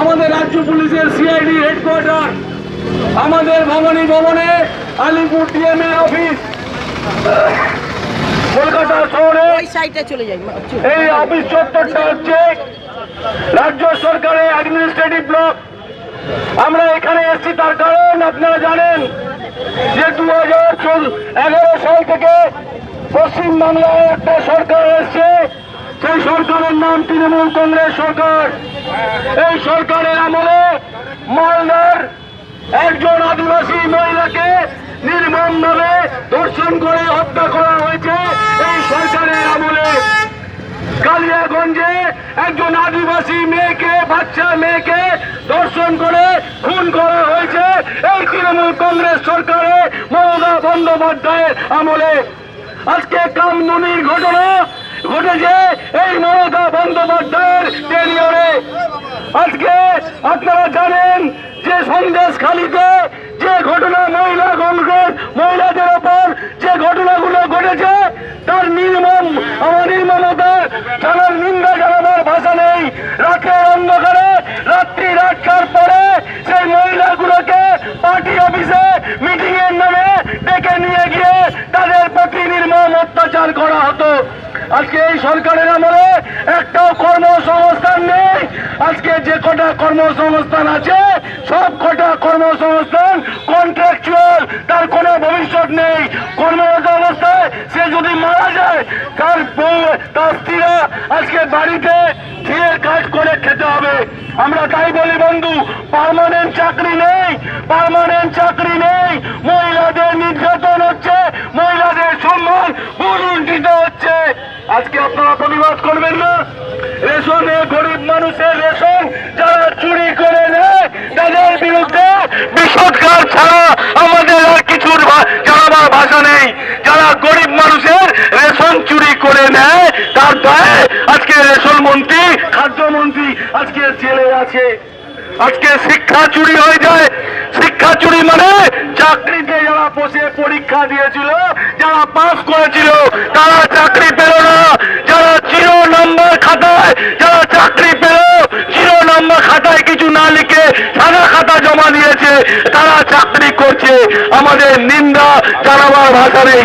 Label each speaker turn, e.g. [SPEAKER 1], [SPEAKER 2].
[SPEAKER 1] আমাদের রাজ্য পুলিশের সিআইডি হেডকোয়ার্টার আমাদের ভবানী ভবনে আলিপুর ডিএমএ অফিস কলকাতা শহরে এই অফিস চত্বরটা হচ্ছে রাজ্য সরকারের অ্যাডমিনিস্ট্রেটিভ ব্লক আমরা এখানে এসেছি তার কারণ আপনারা জানেন যে দু হাজার এগারো সাল থেকে পশ্চিমবাংলায় একটা সরকার এসছে সেই সরকারের নাম তৃণমূল কংগ্রেস সরকার। এই সরকারের আমলে মালদার একজন আদিবাসী মহিলাকে নির্মমভাবে ধর্ষণ করে হত্যা করা হয়েছে এই সরকারের আমলে। কালিয়াগঞ্জে একজন আদিবাসী মেয়েকে, বাচ্চা মেয়েকে ধর্ষণ করে খুন করা হয়েছে এই তৃণমূল কংগ্রেস সরকারে মমতা বন্দ্যোপাধ্যায়ের আমলে। আজকে কামদুনির ঘটনা ঘটেছে এই মমতা বন্দ্যোপাধ্যায়ের টেরিয়রে আজকে আপনারা জানেন যে সন্দেশ খালিতে যে ঘটনা মহিলা কংগ্রেস মহিলাদের ওপর যে ঘটনাগুলো ঘটেছে, তার নির্মম, আমার নির্মমতার জানার নিন্দা জানাবার ভাষা নেই। রাতের অন্ধকারে, রাত্রি রাখার পরে সেই মহিলাগুলোকে পার্টি অফিসে মিটিং এর নামে ডেকে নিয়ে গিয়ে তাদের প্রতি নির্মম অত্যাচার করা হতো। আজকে এই সরকারের আমলে একটাও কর্মসংস্থান নেই। আজকে যে কটা কর্মসংস্থান আছে, সব কটা কর্মসংস্থান কন্ট্রাকচুয়াল তার কোনো ভবিষ্যৎ নেই। কর্মরত অবস্থায় সে যদি মারা যায়, তার তার স্ত্রীরা আজকে বাড়িতে খেয়ে কাজ করে খেতে হবে। আমরা তাই বলি বন্ধু পার্মানেন্ট চাকরি নেই পার্মানেন্ট চাকরি নেই মহিলাদের নির্যাতন হচ্ছে মহিলাদের সম্মান ভুলুণ্ঠিত হচ্ছে আজকে আপনারা প্রতিবাদ করবেন না। রেশনে গরিব মানুষের রেশন যারা চুরি করে নেয়, তাদের বিরুদ্ধে বিষোদ্গার ছাড়া আমাদের আর কিছুর জানাবার ভাষা নেই। যারা গরিব মানুষের রেশন চুরি করে নেয়, তার দায়ে আজকে রেশন মন্ত্রী খাদ্যমন্ত্রী আজকে জেলে আছে। আজকে শিক্ষা চুরি হয়ে যায়। শিক্ষা চুরি মানে চাকরিতে যারা বসে পরীক্ষা দিয়েছিল, যারা পাস করেছিল, তারা চাকরি পেল না যারা জিরো নাম্বার খাতায় যারা চাকরি পেল নাম্বার খাতায় কিছু না লিখে সাদা খাতা জমা দিয়েছে, তারা চাকরি করছে, আমাদের নিন্দা জানাবার ভাষা নেই।